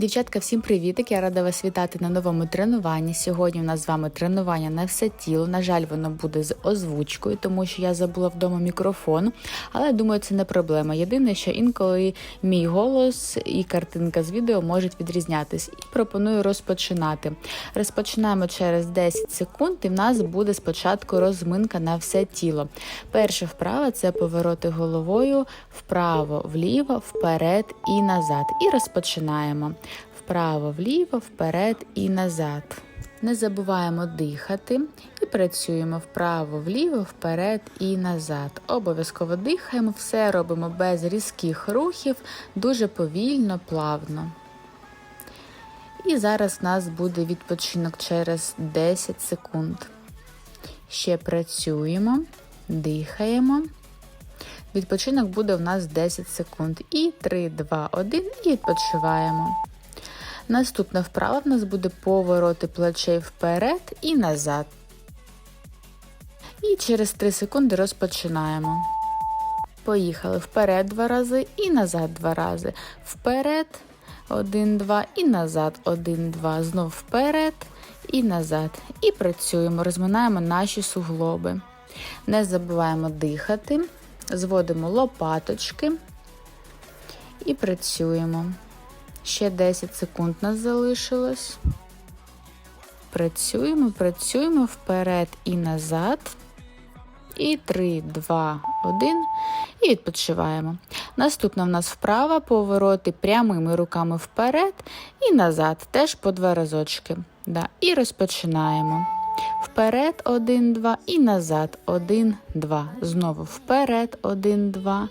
Дівчатка, всім привітик! Я рада вас вітати на новому тренуванні. Сьогодні у нас з вами тренування на все тіло. На жаль, воно буде з озвучкою, тому що я забула вдома мікрофон, але думаю, це не проблема. Єдине, що інколи мій голос і картинка з відео можуть відрізнятись. І пропоную розпочинати. Розпочинаємо через 10 секунд, і в нас буде спочатку розминка на все тіло. Перша вправа це повороти головою вправо, вліво, вперед і назад. І розпочинаємо вправо, вліво, вперед і назад. Не забуваємо дихати і працюємо вправо, вліво, вперед і назад. Обов'язково дихаємо, все робимо без різких рухів, дуже повільно, плавно. І зараз у нас буде відпочинок через 10 секунд. Ще працюємо, дихаємо. Відпочинок буде у нас 10 секунд. І 3, 2, 1 і відпочиваємо. Наступна вправа в нас буде повороти плечей вперед і назад. І через 3 секунди розпочинаємо. Поїхали вперед два рази і назад два рази. Вперед, 1, 2 і назад, 1, 2. Знов вперед і назад. І працюємо, розминаємо наші суглоби. Не забуваємо дихати, зводимо лопаточки і працюємо. Ще 10 секунд нас залишилось. Працюємо, працюємо вперед і назад. І 3, 2, 1. І відпочиваємо. Наступна в нас вправа повороти прямими руками вперед і назад. Теж по два разочки. Да. І розпочинаємо. Вперед, 1, 2 і назад 1, 2. Знову вперед, 1, 2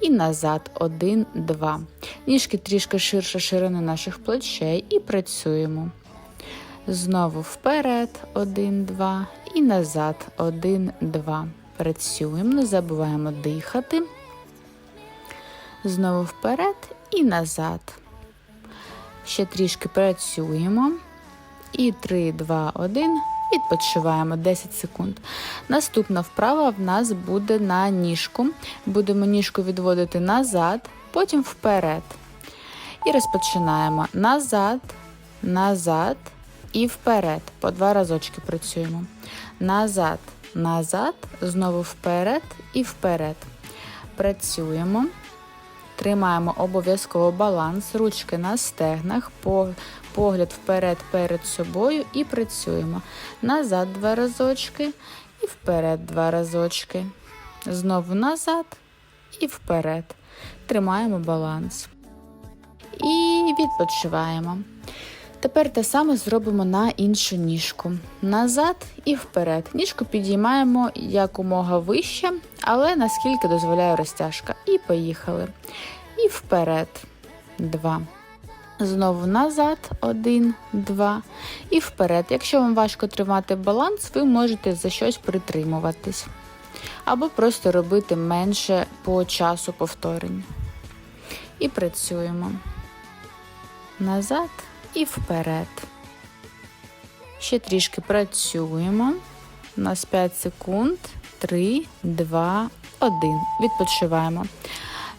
і назад 1, 2. Ніжки трішки ширше ширини наших плечей і працюємо. Знову вперед, 1, 2 і назад 1, 2. Працюємо, не забуваємо дихати. Знову вперед і назад. Ще трішки працюємо. І 3, 2, 1. Відпочиваємо 10 секунд. Наступна вправа в нас буде на ніжку. Будемо ніжку відводити назад, потім вперед. І розпочинаємо назад, назад і вперед. По два разочки працюємо. Назад, назад, знову вперед і вперед. Працюємо. Тримаємо обов'язково баланс, ручки на стегнах, погляд вперед перед собою і працюємо. Назад два разочки і вперед два разочки. Знову назад і вперед. Тримаємо баланс. І відпочиваємо. Тепер те саме зробимо на іншу ніжку. Назад і вперед. Ніжку підіймаємо якомога вище, але наскільки дозволяє розтяжка. І поїхали. І вперед. Два. Знову назад, один, два. І вперед. Якщо вам важко тримати баланс, ви можете за щось притримуватись. Або просто робити менше по часу повторень. І працюємо. Назад і вперед. Ще трішки працюємо. У нас 5 секунд. 3, 2, 1. Відпочиваємо.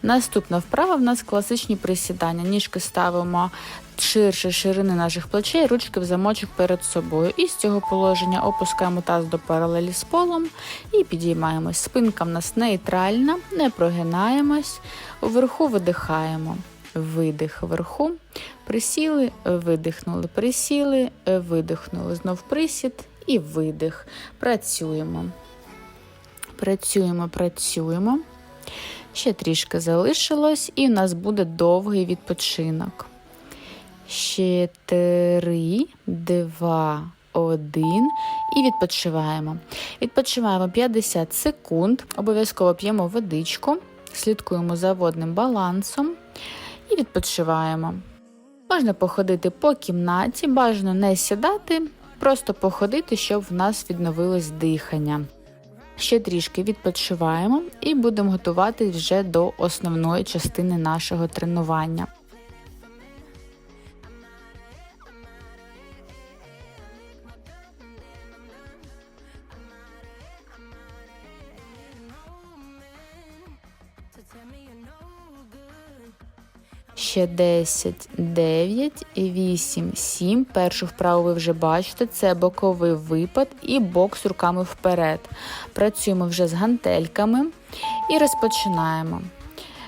Наступна вправа в нас класичні присідання. Ніжки ставимо ширше ширини наших плечей, ручки в замочок перед собою. І з цього положення опускаємо таз до паралелі з полом і підіймаємось. Спинка в нас нейтральна, не прогинаємось, вверху видихаємо. Видих вверху, присіли, видихнули, присіли, видихнули. Знов присід і видих. Працюємо. Працюємо, працюємо. Ще трішки залишилось, і у нас буде довгий відпочинок. Ще три, два, один. І відпочиваємо. Відпочиваємо 50 секунд. Обов'язково п'ємо водичку, слідкуємо за водним балансом і відпочиваємо. Можна походити по кімнаті, бажано не сідати, просто походити, щоб в нас відновилось дихання. Ще трішки відпочиваємо і будемо готуватись вже до основної частини нашого тренування. Ще 10, 9, 8, 7. Першу вправу ви вже бачите. Це боковий випад і бокс руками вперед. Працюємо вже з гантельками і розпочинаємо.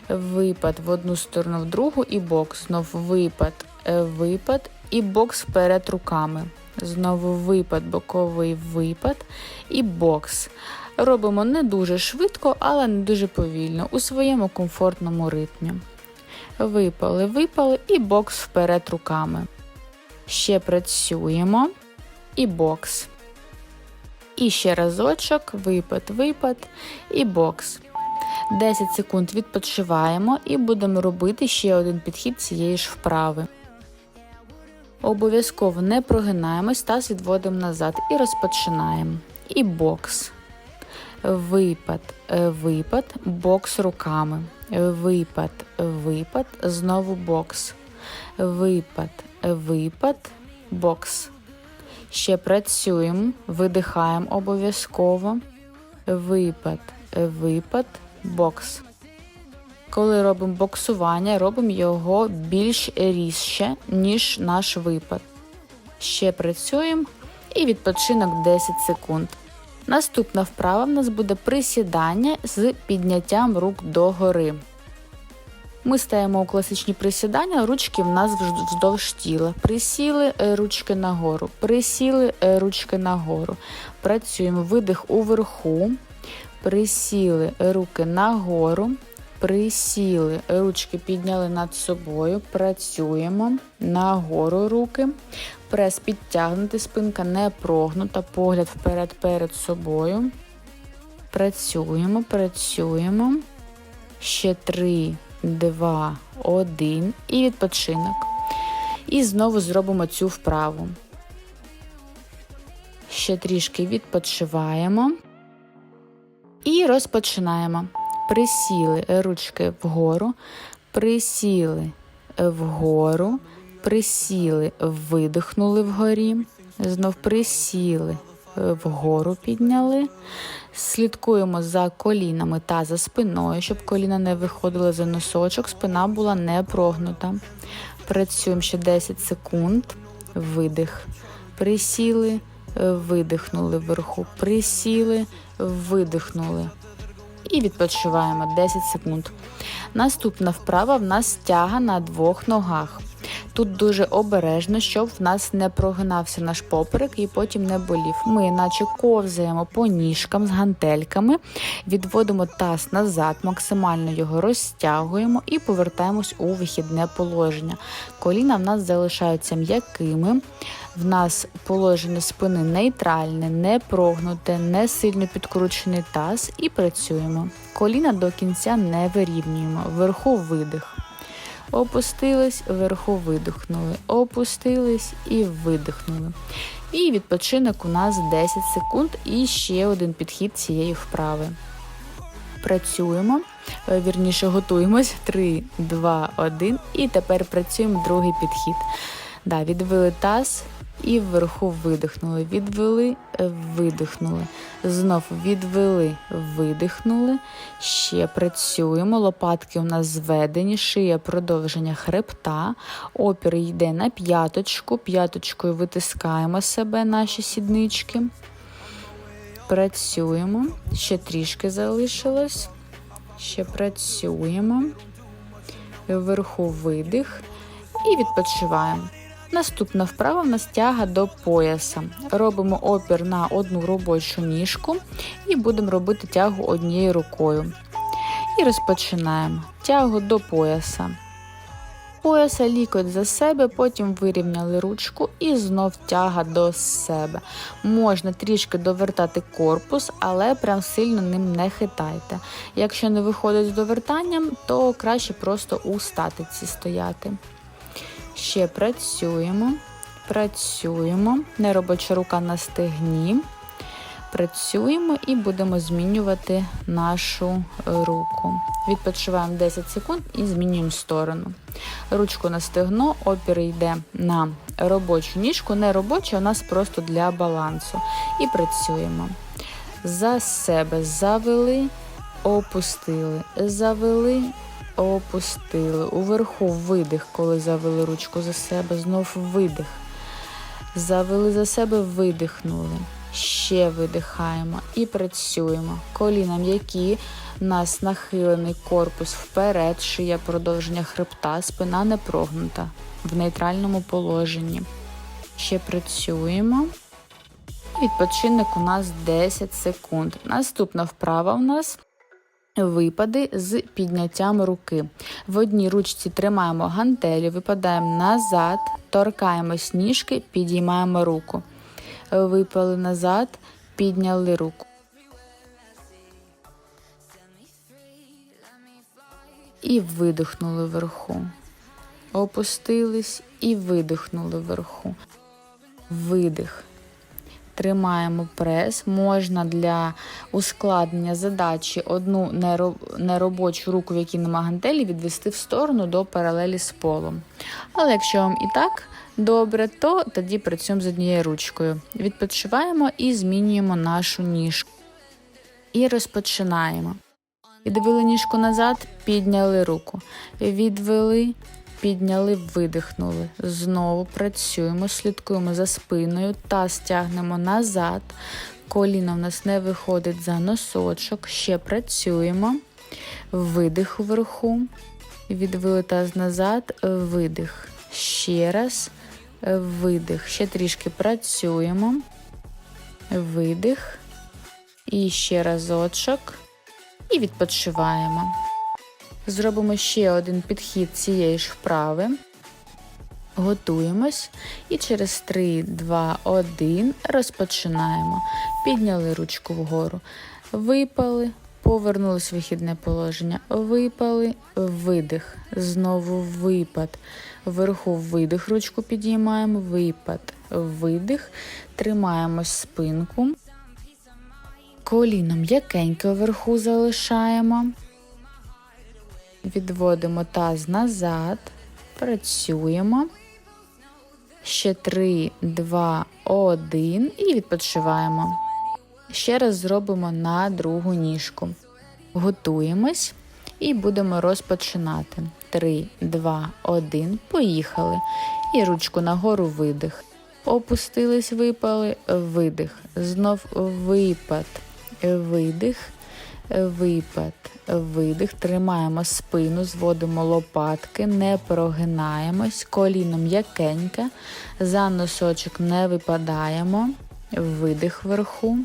Випад в одну сторону, в другу і бокс. Знов випад, е, випад і бокс вперед руками. Знову випад, боковий випад і бокс. Робимо не дуже швидко, але не дуже повільно, у своєму комфортному ритмі. Випали, випали і бокс вперед руками. Ще працюємо і бокс. І ще разочок, випад, випад і бокс. 10 секунд відпочиваємо і будемо робити ще один підхід цієї ж вправи. Обов'язково не прогинаємось, таз відводимо назад і розпочинаємо. І бокс. Випад, випад, бокс руками. Випад, випад, знову бокс. Випад, випад, бокс. Ще працюємо, видихаємо обов'язково. Випад, випад, бокс. Коли робимо боксування, робимо його більш різше, ніж наш випад. Ще працюємо і відпочинок 10 секунд. Наступна вправа в нас буде присідання з підняттям рук догори. Ми стаємо у класичні присідання, ручки в нас вздовж тіла. Присіли е, ручки нагору, присіли е, ручки нагору. Працюємо видих уверху, присіли руки нагору, присіли, ручки підняли над собою, працюємо нагору руки, прес підтягнути, спинка не прогнута, погляд вперед перед собою. Працюємо, працюємо. Ще три, два, один і відпочинок. І знову зробимо цю вправу. Ще трішки відпочиваємо. І розпочинаємо. Присіли ручки вгору, присіли вгору, присіли, видихнули вгорі, знов присіли, вгору підняли. Слідкуємо за колінами та за спиною, щоб коліна не виходили за носочок, спина була не прогнута. Працюємо ще 10 секунд, видих. Присіли, видихнули вверху, присіли, видихнули. І відпочиваємо 10 секунд. Наступна вправа в нас тяга на двох ногах. Тут дуже обережно, щоб в нас не прогинався наш поперек і потім не болів. Ми, наче ковзаємо по ніжкам з гантельками, відводимо таз назад, максимально його розтягуємо і повертаємось у вихідне положення. Коліна в нас залишаються м'якими. В нас положення спини нейтральне, не прогнуте, не сильно підкручений таз і працюємо. Коліна до кінця не вирівнюємо. Вверху видих. Опустились, вверху видихнули, опустились і видихнули. І відпочинок у нас 10 секунд і ще один підхід цієї вправи. Працюємо, е, вірніше готуємось. 3, 2, 1. І тепер працюємо другий підхід. Да, Відвели таз, і вверху видихнули. Відвели, е, видихнули. Знов відвели, видихнули. Ще працюємо. Лопатки у нас зведені, шия продовження хребта. Опір йде на п'яточку. П'яточкою витискаємо себе, наші сіднички. Працюємо. Ще трішки залишилось. Ще працюємо. Вверху видих і відпочиваємо. Наступна вправа в нас тяга до пояса. Робимо опір на одну робочу ніжку і будемо робити тягу однією рукою. І розпочинаємо тягу до пояса. Пояса лікоть за себе, потім вирівняли ручку і знов тяга до себе. Можна трішки довертати корпус, але прям сильно ним не хитайте. Якщо не виходить з довертанням, то краще просто у статиці стояти. Ще працюємо, працюємо. Неробоча рука на стегні. Працюємо і будемо змінювати нашу руку. Відпочиваємо 10 секунд і змінюємо сторону. Ручку на стегно, опір йде на робочу ніжку. Не робоча, у нас просто для балансу. І працюємо. За себе завели, опустили, завели, опустили. Уверху видих, коли завели ручку за себе, знов видих. Завели за себе, видихнули. Ще видихаємо і працюємо. Коліна м'які, нас нахилений корпус вперед, шия продовження хребта, спина не прогнута в нейтральному положенні. Ще працюємо. Відпочинок у нас 10 секунд. Наступна вправа у нас випади з підняттям руки. В одній ручці тримаємо гантелі, випадаємо назад, торкаємось ніжки, підіймаємо руку. Випали назад, підняли руку. І видихнули вверху. Опустились і видихнули вверху. Видих. Тримаємо прес. Можна для ускладнення задачі одну неробочу руку, в якій нема гантелі, відвести в сторону до паралелі з полом. Але якщо вам і так добре, то тоді працюємо з однією ручкою. Відпочиваємо і змінюємо нашу ніжку. І розпочинаємо. Відвели ніжку назад, підняли руку. Відвели, підняли, видихнули. Знову працюємо, слідкуємо за спиною та стягнемо назад. Коліно в нас не виходить за носочок. Ще працюємо. Видих вверху. Відвели таз назад, видих. Ще раз. Видих. Ще трішки працюємо. Видих. І ще разочок. І відпочиваємо. Зробимо ще один підхід цієї ж вправи. Готуємось і через 3, 2, 1 розпочинаємо. Підняли ручку вгору. Випали, повернулись в вихідне положення. Випали, видих. Знову випад. Вверху видих, ручку підіймаємо, випад, видих. Тримаємо спинку. Коліно м'якенько вверху залишаємо. Відводимо таз назад, працюємо. Ще 3, 2, 1 і відпочиваємо. Ще раз зробимо на другу ніжку. Готуємось і будемо розпочинати. 3, 2, 1. Поїхали. І ручку нагору видих. Опустились, випали, видих. Знов випад, видих, випад, видих. Тримаємо спину, зводимо лопатки, не прогинаємось, коліно м'якеньке, за носочок не випадаємо, видих вверху,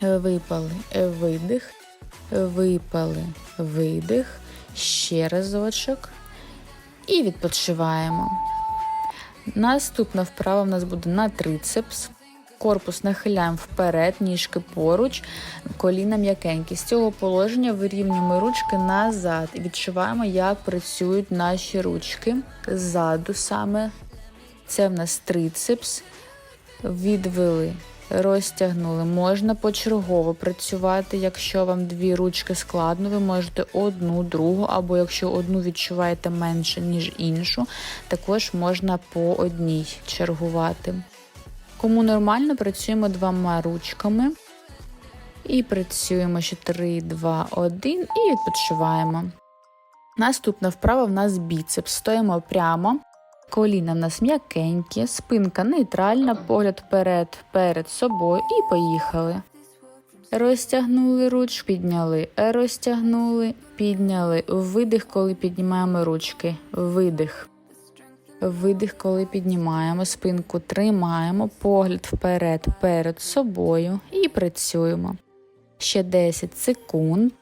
випали, видих, випали, видих, ще разочок. І відпочиваємо. Наступна вправа в нас буде на трицепс. Корпус нахиляємо вперед, ніжки поруч, коліна м'якенькі. З цього положення вирівнюємо ручки назад і відчуваємо, як працюють наші ручки ззаду саме. Це в нас трицепс. Відвели, розтягнули. Можна почергово працювати. Якщо вам дві ручки складно, ви можете одну, другу, або якщо одну відчуваєте менше, ніж іншу, також можна по одній чергувати. Кому нормально, працюємо двома ручками. І працюємо ще 3, 2, 1 і відпочиваємо. Наступна вправа в нас біцепс. Стоїмо прямо, коліна в нас м'якенькі, спинка нейтральна, погляд вперед, перед собою і поїхали. Розтягнули ручку, підняли, розтягнули, підняли. Видих, коли піднімаємо ручки. Видих. Видих, коли піднімаємо спинку, тримаємо погляд вперед, перед собою і працюємо. Ще 10 секунд.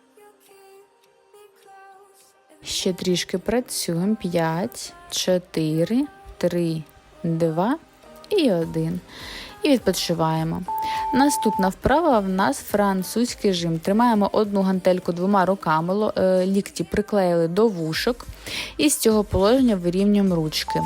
Ще трішки працюємо. 5, 4, 3, 2 і 1. І відпочиваємо. Наступна вправа в нас французький жим. Тримаємо одну гантельку двома руками, е, лікті приклеїли до вушок, і з цього положення вирівнюємо ручки.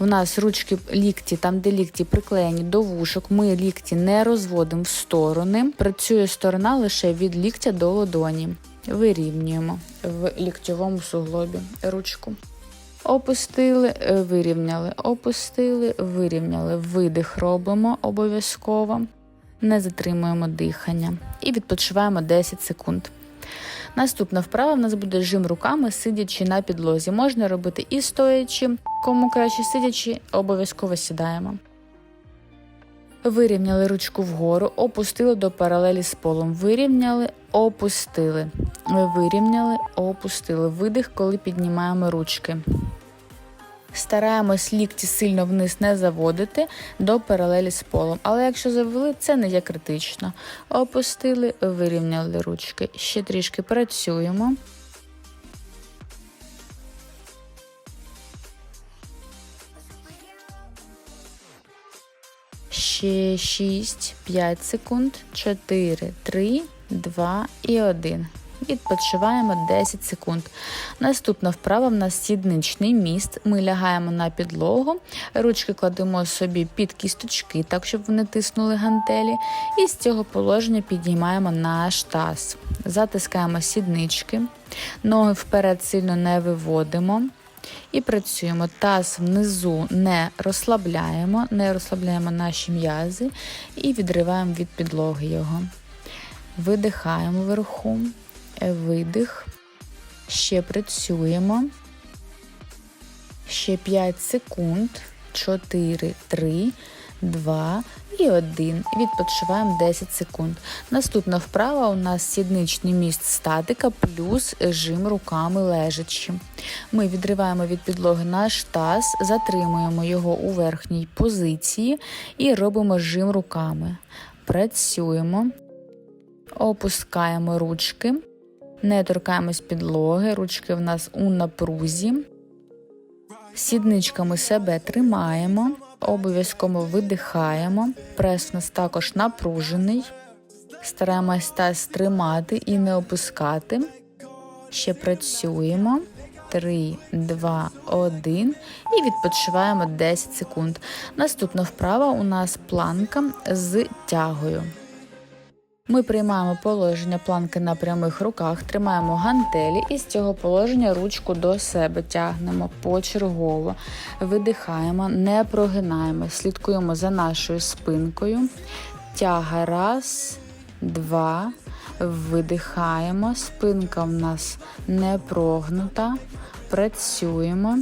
У нас ручки лікті, там де лікті приклеєні до вушок, ми лікті не розводимо в сторони. Працює сторона лише від ліктя до ладоні. Вирівнюємо в ліктьовому суглобі ручку. Опустили, вирівняли, опустили, вирівняли. Видих робимо обов'язково. Не затримуємо дихання і відпочиваємо 10 секунд. Наступна вправа в нас буде жим руками, сидячи на підлозі. Можна робити і стоячи, кому краще сидячи, обов'язково сідаємо. Вирівняли ручку вгору, опустили до паралелі з полом. Вирівняли, опустили. Вирівняли, опустили. Видих, коли піднімаємо ручки. Стараємось лікті сильно вниз не заводити до паралелі з полом. Але якщо завели, це не є критично. Опустили, вирівняли ручки. Ще трішки працюємо. Ще 6, 5 секунд, 4, 3, 2 і 1. Відпочиваємо 10 секунд. Наступна вправа в нас сідничний міст. Ми лягаємо на підлогу, ручки кладемо собі під кісточки, так щоб вони тиснули гантелі. І з цього положення підіймаємо наш таз. Затискаємо сіднички, ноги вперед сильно не виводимо. І працюємо. Таз внизу не розслабляємо, не розслабляємо наші м'язи і відриваємо від підлоги його. Видихаємо вверху, видих. Ще працюємо. Ще 5 секунд. 4, 3, 2 і 1. Відпочиваємо 10 секунд. Наступна вправа у нас сідничний міст статика плюс жим руками лежачи. Ми відриваємо від підлоги наш таз, затримуємо його у верхній позиції і робимо жим руками. Працюємо, опускаємо ручки, не торкаємось підлоги, ручки в нас у напрузі. Сідничками себе тримаємо, обов'язково видихаємо. Прес у нас також напружений. Стараємось таз тримати і не опускати. Ще працюємо. 3, 2, 1 і відпочиваємо 10 секунд. Наступна вправа у нас планка з тягою. Ми приймаємо положення планки на прямих руках, тримаємо гантелі і з цього положення ручку до себе тягнемо почергово, видихаємо, не прогинаємо, слідкуємо за нашою спинкою. Тяга раз, два. Видихаємо, спинка в нас не прогнута. Працюємо.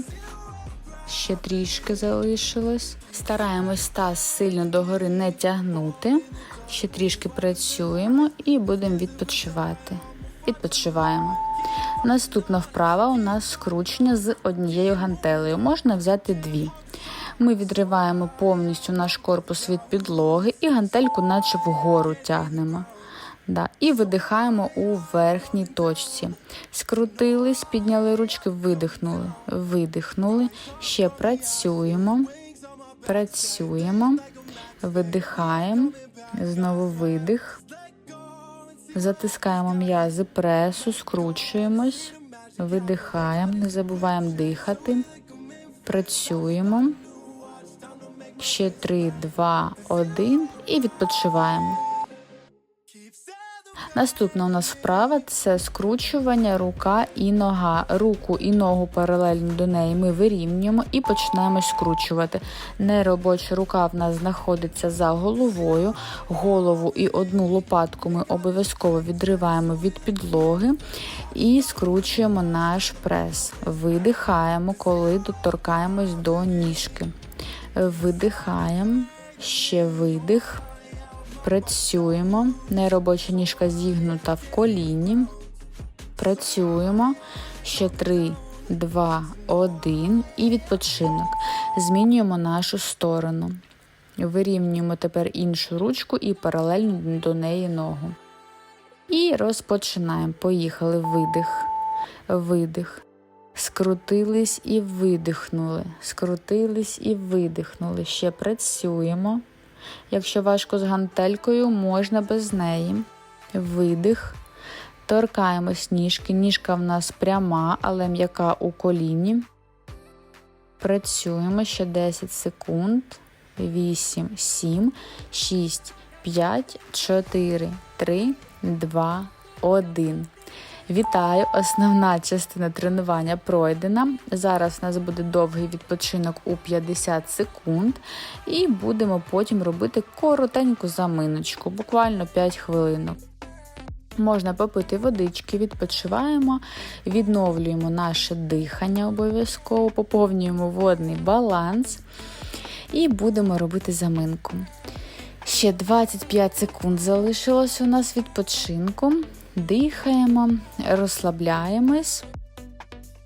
Ще трішки залишилось. Стараємось таз сильно догори не тягнути. Ще трішки працюємо і будемо відпочивати. Відпочиваємо. Наступна вправа у нас скручення з однією гантелею. Можна взяти дві. Ми відриваємо повністю наш корпус від підлоги і гантельку, наче вгору тягнемо. Да. І видихаємо у верхній точці. Скрутились, підняли ручки, видихнули, видихнули. Ще працюємо, працюємо, видихаємо, знову видих. Затискаємо м'язи пресу, скручуємось, видихаємо, не забуваємо дихати, працюємо. Ще 3, 2, 1 і відпочиваємо. Наступна у нас вправа це скручування рука і нога. Руку і ногу паралельно до неї ми вирівнюємо і починаємо скручувати. Неробоча рука в нас знаходиться за головою. Голову і одну лопатку ми обов'язково відриваємо від підлоги і скручуємо наш прес. Видихаємо, коли доторкаємось до ніжки. Видихаємо, ще видих. Працюємо. Неробоча ніжка зігнута в коліні. Працюємо. Ще 3, 2, 1 і відпочинок. Змінюємо нашу сторону. Вирівнюємо тепер іншу ручку і паралельно до неї ногу. І розпочинаємо. Поїхали видих, видих. Скрутились і видихнули. Скрутились і видихнули. Ще працюємо. Якщо важко з гантелькою, можна без неї. Видих. Торкаємось ніжки. Ніжка в нас пряма, але м'яка у коліні. Працюємо ще 10 секунд. 8, 7, 6, 5, 4, 3, 2, 1. Вітаю! Основна частина тренування пройдена. Зараз у нас буде довгий відпочинок у 50 секунд, і будемо потім робити коротеньку заминочку, буквально 5 хвилинок. Можна попити водички, відпочиваємо, відновлюємо наше дихання обов'язково, поповнюємо водний баланс і будемо робити заминку. Ще 25 секунд залишилось у нас відпочинку. Дихаємо, розслабляємось.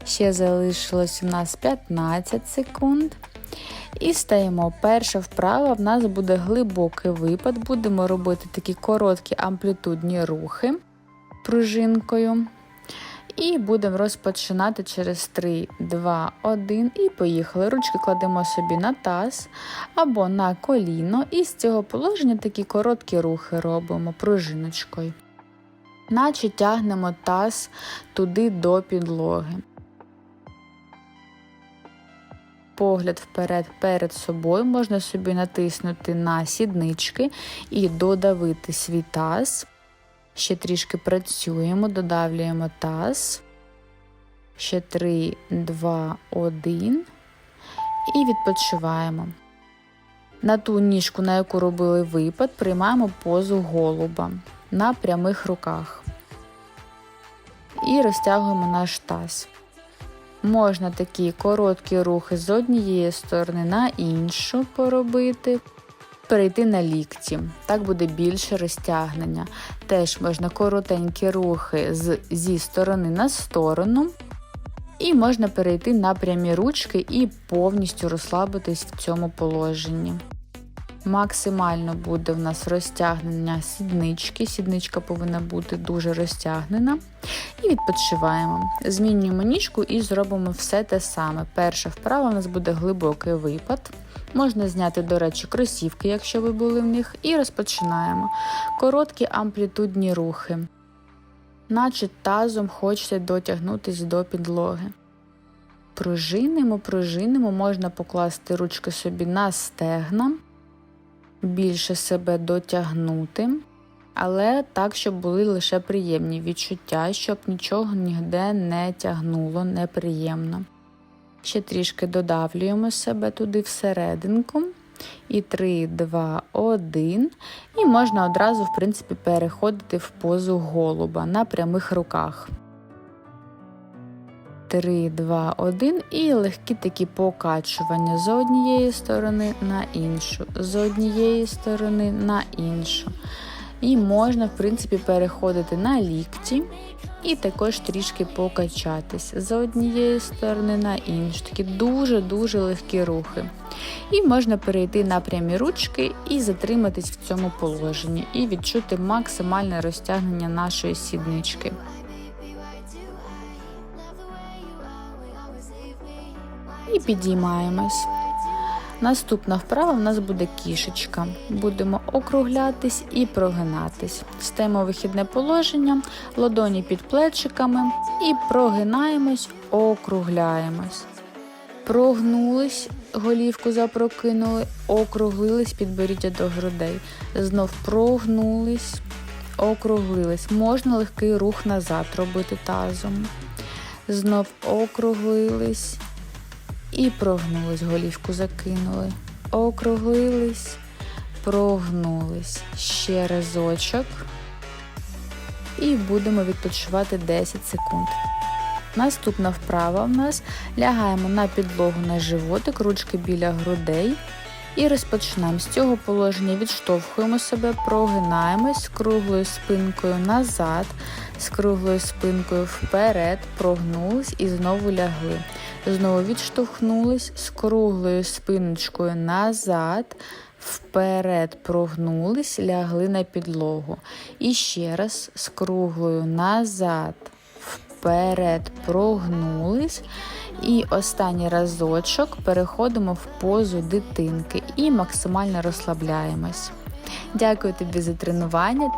Ще залишилось у нас 15 секунд. І стаємо. Перша вправа в нас буде глибокий випад. Будемо робити такі короткі амплітудні рухи пружинкою. І будемо розпочинати через 3, 2, 1 і поїхали. Ручки кладемо собі на таз або на коліно, і з цього положення такі короткі рухи робимо пружиночкою. Наче тягнемо таз туди до підлоги. Погляд вперед перед собою можна собі натиснути на сіднички і додавити свій таз. Ще трішки працюємо, додавлюємо таз. Ще 3, 2, 1. І відпочиваємо. На ту ніжку, на яку робили випад, приймаємо позу голуба на прямих руках. І розтягуємо наш таз. Можна такі короткі рухи з однієї сторони на іншу поробити перейти на лікті. Так буде більше розтягнення. Теж можна коротенькі рухи з, зі сторони на сторону. І можна перейти на прямі ручки і повністю розслабитись в цьому положенні. Максимально буде в нас розтягнення сіднички. Сідничка повинна бути дуже розтягнена. І відпочиваємо. Змінюємо ніжку і зробимо все те саме. Перша вправа у нас буде глибокий випад. Можна зняти, до речі, кросівки, якщо ви були в них, і розпочинаємо. Короткі амплітудні рухи. Наче тазом хочете дотягнутися до підлоги. Пружинимо, пружинимо, можна покласти ручки собі на стегна, більше себе дотягнути, але так, щоб були лише приємні відчуття, щоб нічого ніде не тягнуло неприємно. Ще трішки додавлюємо себе туди всерединку. І 3, 2, 1. І можна одразу, в принципі, переходити в позу голуба на прямих руках. 3, 2, 1. І легкі такі покачування з однієї сторони на іншу, з однієї сторони на іншу. І можна, в принципі, переходити на лікті і також трішки покачатись з однієї сторони на іншу. Такі дуже-дуже легкі рухи. І можна перейти на прямі ручки і затриматись в цьому положенні, і відчути максимальне розтягнення нашої сіднички. І підіймаємось. Наступна вправа в нас буде кішечка. Будемо округлятись і прогинатись. Стаємо вихідне положення, ладоні під плечиками і прогинаємось, округляємось. Прогнулись, голівку запрокинули, округлились, підберіття до грудей. Знов прогнулись, округлились. Можна легкий рух назад робити тазом. Знов округлились. І прогнулись, голівку закинули. Округлились, прогнулись. Ще разочок. І будемо відпочивати 10 секунд. Наступна вправа в нас лягаємо на підлогу на животик, ручки біля грудей. І розпочинаємо з цього положення, відштовхуємо себе, прогинаємось круглою спинкою назад, з круглою спинкою вперед, прогнулись і знову лягли. Знову відштовхнулись з круглою спиночкою назад, вперед прогнулись, лягли на підлогу. І ще раз з круглою назад, вперед прогнулись. І останній разочок переходимо в позу дитинки і максимально розслабляємось. Дякую тобі за тренування.